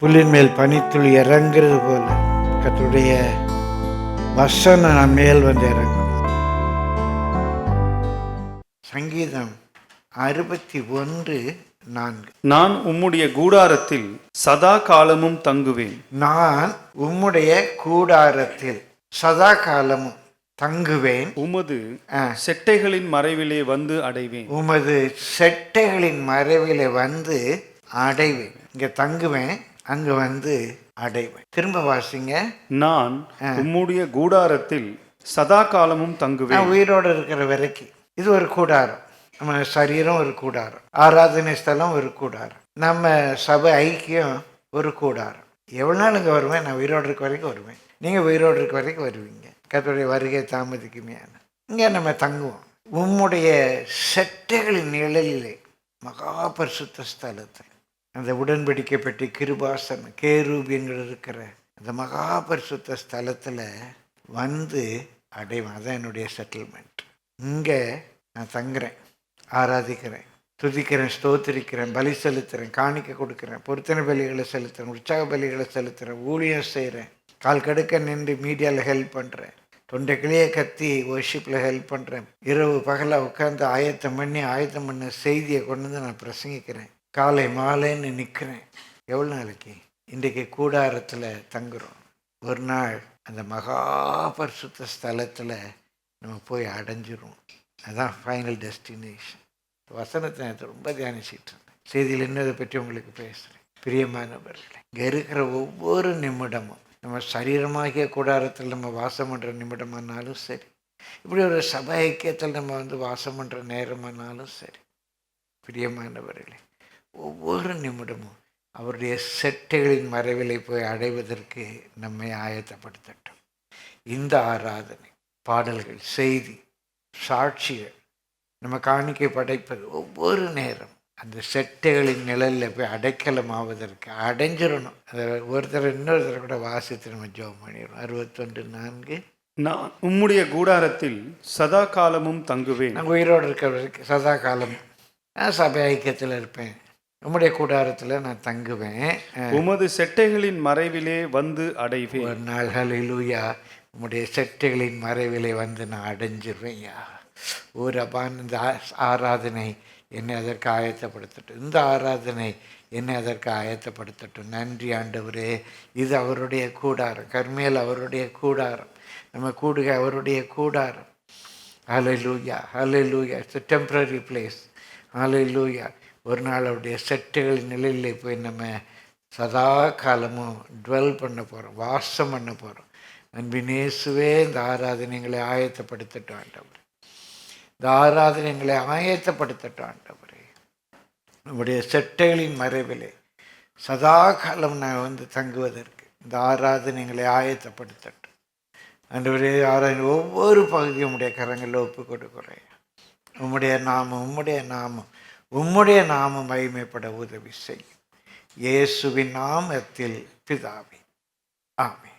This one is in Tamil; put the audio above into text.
புல்லின் மேல் பனித்துளி இறங்குறது போல கர்த்தருடைய வசனம் மேல் வந்து இறங்கும் சங்கீதம் அறுபத்தி ஒன்று நான்கு. நான் உம்முடைய கூடாரத்தில் சதா காலமும் தங்குவேன். நான் உம்முடைய கூடாரத்தில் சதா காலமும் தங்குவேன். உமது. செட்டைகளின் மறைவிலே வந்து அடைவேன். உமது செட்டைகளின் மறைவில வந்து அடைவேன். இங்க தங்குவேன். அங்க வந்து அடைவேன். திரும்ப வாசிங்க. நான் உம்முடைய கூடாரத்தில் சதா காலமும் தங்குவேன். உயிரோடு இருக்கிற வரைக்கும். இது ஒரு கூடாரம். நம்ம சரீரம் ஒரு கூடாரம். ஆராதனை ஸ்தலம் ஒரு கூடாரம். நம்ம சபை ஐக்கியம் ஒரு கூடாரம். எவ்வளோ நாள் இங்கே வருவேன்? நான் உயிரோடு இருக்க வரைக்கும் வருவேன். நீங்கள் உயிரோடு இருக்க வரைக்கும் வருவீங்க. கர்த்தருடைய வருகை தாமதிக்குமையான. இங்கே நம்ம தங்குவோம். உம்முடைய செட்டைகளின் நிழலிலே மகா பரிசுத்த ஸ்தலத்தை. அந்த உடன்படிக்கை கிருபாசன் கிருபாசனம் கேரூபியங்கள் இருக்கிற அந்த மகா பரிசுத்த ஸ்தலத்தில் வந்து அடைவேன். அதான் என்னுடைய செட்டில்மெண்ட் இங்கே நான் தங்குறேன் ஆராதிக்கிறேன் துதிக்கிறேன் ஸ்தோத்திரிக்கிறேன் பலி செலுத்துகிறேன் காணிக்க கொடுக்குறேன் பொருத்தனை பலிகளை செலுத்துகிறேன் உற்சாக பலிகளை செலுத்துகிறேன் ஊழியம் செய்கிறேன் கால் கடுக்க நின்று மீடியாவில் ஹெல்ப் பண்ணுறேன் தொண்டை கிளிய கத்தி ஒர்ஷிப்பில் ஹெல்ப் பண்ணுறேன் இரவு பகலாக உட்காந்து ஆயத்தம் பண்ணி ஆயத்தம் பண்ண செய்தியை கொண்டு வந்து நான் பிரசங்கிக்கிறேன். காலை மாலைன்னு நிற்கிறேன் எவ்வளோ நாளைக்கு? இன்றைக்கு கூடாரத்தில் தங்குறோம். ஒரு நாள் அந்த மகா பரிசுத்த ஸ்தலத்தில் நம்ம போய் அடைஞ்சிரும் அதுதான் ஃபைனல் டெஸ்டினேஷன் வசனத்தை நான் ரொம்ப தியானிச்சிட்டு இருந்தேன். செய்தியில் இன்னதை பற்றி உங்களுக்கு பேசுகிறேன் பிரியமானவர்களே இங்கே இருக்கிற ஒவ்வொரு நிமிடமும் நம்ம சரீரமாகிய கூடாரத்தில் நம்ம வாசம் பண்ணுற நிமிடமானாலும் சரி இப்படி ஒரு சபை ஐக்கியத்தில் நம்ம வந்து வாசம் பண்ணுற நேரமானாலும் சரி பிரியமானவர்களே ஒவ்வொரு நிமிடமும் அவருடைய செட்டைகளின் மறைவிலை போய் அடைவதற்கு நம்மை ஆயத்தப்படுத்தட்டும். இந்த ஆராதனை பாடல்கள் செய்தி சாட்சிகள் நம்ம காணிக்கை படைப்பது ஒவ்வொரு நேரம் அந்த செட்டைகளின் நிழலில் போய் அடைக்கலம் ஆவதற்கு அடைஞ்சிடணும். அதை ஒருத்தர் இன்னொருத்தர் கூட வாசித்து நம்ம ஜோம் பண்ணிடணும். அறுபத்தொன்று நான்கு. நான் உம்முடைய கூடாரத்தில் சதா காலமும் தங்குவேன். நான் உயிரோடு இருக்க வரைக்கும் சதா காலம் நான் சபை ஐக்கியத்தில் இருப்பேன். உம்முடைய கூடாரத்தில் நான் தங்குவேன். உமது செட்டைகளின் மறைவிலே வந்து அடைவேன். நாள் ஹalleluya உம்முடைய செட்டைகளின் மறைவிலே வந்து நான் அடைஞ்சிருவேன் யா ஒரு அப்பான் இந்த ஆராதனை என்னை அதற்கு ஆயத்தப்படுத்தட்டும். இந்த ஆராதனை என்னை அதற்கு ஆயத்தப்படுத்தட்டும். நன்றி ஆண்டவரே. இது அவருடைய கூடாரம். கர்மேல் அவருடைய கூடாரம். நம்ம கூடுக அவருடைய கூடாரம். ஹalleluya ஹalleluya. இட்ஸ் a டெம்பரரி பிளேஸ் ஹalleluya. ஒரு நாள் அவருடைய செட்டுகளின் நிலையில் போய் நம்ம சதா காலமும் டுவெல் பண்ண போகிறோம் வாசம் பண்ண போகிறோம் அன்பினேசுவே இந்த ஆராதனைகளை ஆயத்தப்படுத்தட்டும் ஆண்டவர். இந்த ஆராதனைகளை ஆயத்தப்படுத்தட்டும் ஆண்டவரே. நம்முடைய செட்டைகளின் மறைவிலே சதா காலம் நான் வந்து தங்குவதற்கு இந்த ஆராதனைகளை ஆயத்தப்படுத்தட்டும். அன்றுவரே ஆராதனை ஒவ்வொரு பகுதியும் உடைய கரங்களில் ஒப்பு கொடுக்குறேன் உம்முடைய நாமம் உம்முடைய நாமம். உம்முடைய நாமம் மகிமைப்பட உதவி செய்யும். இயேசுவின் நாமத்தில் பிதாவே. ஆமே